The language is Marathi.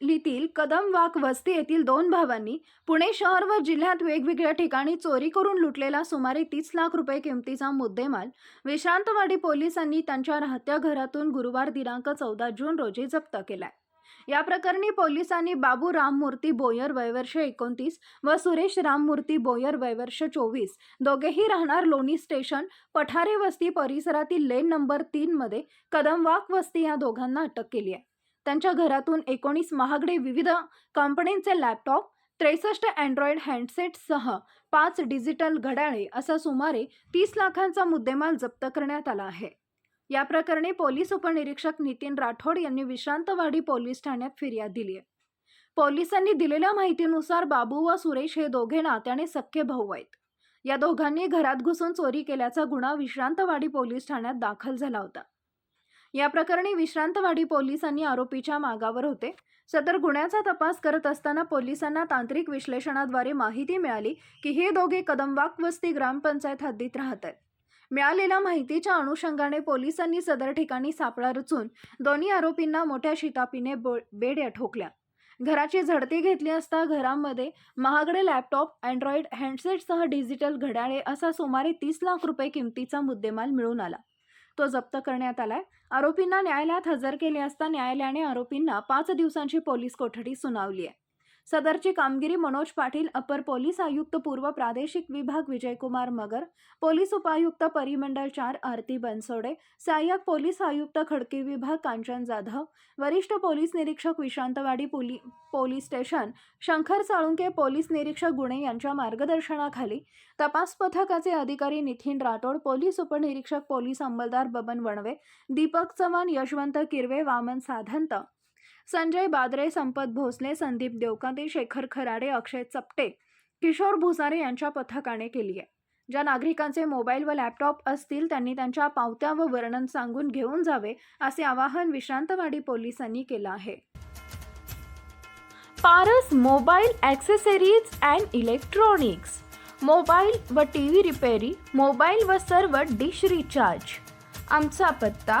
लीतील कदम वाक वस्ती येथील दोन भावांनी पुणे शहर व जिल्ह्यात वेगवेगळ्या ठिकाणी चोरी करून लुटलेला सुमारे तीस लाख रुपये किमतीचा मुद्देमाल. विश्रांतवाडी पोलिसांनी त्यांच्या राहत्या घरातून गुरुवार दिनांक चौदा जून रोजी जप्त केलाय. या प्रकरणी पोलिसांनी बाबू राममूर्ती बोयर वयवर्ष एकोणतीस व सुरेश राममूर्ती बोयर वयवर्ष चोवीस दोघेही राहणार लोणी स्टेशन पठारे वस्ती परिसरातील लेन नंबर तीनमध्ये कदमवाक वस्ती या दोघांना अटक केली आहे. त्यांच्या घरातून एकोणीस महागडे विविध कंपन्यांचे लॅपटॉप त्रेसष्ट अँड्रॉइड हँडसेटसह पाच डिजिटल घड्याळे असा सुमारे तीस लाखांचा मुद्देमाल जप्त करण्यात आला आहे. या प्रकरणी पोलीस उपनिरीक्षक नितीन राठोड यांनी विश्रांतवाडी पोलीस ठाण्यात फिर्याद दिली आहे. पोलिसांनी दिलेल्या माहितीनुसार बाबू व सुरेश हे दोघे नात्याने सख्खे भाऊ आहेत. या दोघांनी घरात घुसून चोरी केल्याचा गुन्हा विश्रांतवाडी पोलीस ठाण्यात दाखल झाला होता. या प्रकरणी विश्रांतवाडी पोलिसांनी आरोपीच्या मागावर होते. सदर गुन्ह्याचा तपास करत असताना पोलिसांना तांत्रिक विश्लेषणाद्वारे माहिती मिळाली की हे दोघे कदमवाक वस्ती ग्रामपंचायत हद्दीत राहत आहेत मिळालेल्या माहितीच्या अनुषंगाने पोलिसांनी सदर ठिकाणी सापळा रचून दोन्ही आरोपींना मोठ्या शितापीने बो बेड्या ठोकल्या. घराची झडती घेतली असता घरामध्ये महागडे लॅपटॉप अँड्रॉइड हँडसेटसह डिजिटल घड्याळे असा सुमारे तीस लाख रुपये किमतीचा मुद्देमाल मिळून आला. तो जप्त करण्यात आलाय. आरोपींना न्यायालयात हजर केले असता न्यायालयाने आरोपींना पाच दिवसांची पोलीस कोठडी सुनावली आहे. सदरची कामगिरी मनोज पाटील अपर पोलीस आयुक्त पूर्व प्रादेशिक विभाग विजयकुमार मगर पोलीस उपायुक्त परिमंडळ चार आरती बनसोडे सहाय्यक पोलीस आयुक्त खडकी विभाग कांचन जाधव वरिष्ठ पोलीस निरीक्षक विश्रांतवाडी पोली police station Shankar Salunke police निरीक्षक गुणे यांच्या मार्गदर्शनाखाली तपास पथकाचे अधिकारी नितीन राठोड पोलीस उपनिरीक्षक पोलीस अंमलदार बबन वणवे दीपक चव्हाण यशवंत किरवे वामन साधंत संजय बादरे संपत भोसले संदीप देवकांती शेखर खराडे अक्षय चपटे किशोर भुसारे यांच्या पथकाने केली आहे. ज्या नागरिकांचे मोबाईल व लॅपटॉप असतील त्यांनी त्यांच्या पावत्या व वर्णन सांगून घेऊन जावे असे आवाहन विश्रांतवाडी पोलिसांनी केलं आहे. Paras mobile accessories and electronics. Mobile व टी व्ही रिपेरी मोबाईल व सर्व डिश रिचार्ज. आमचा पत्ता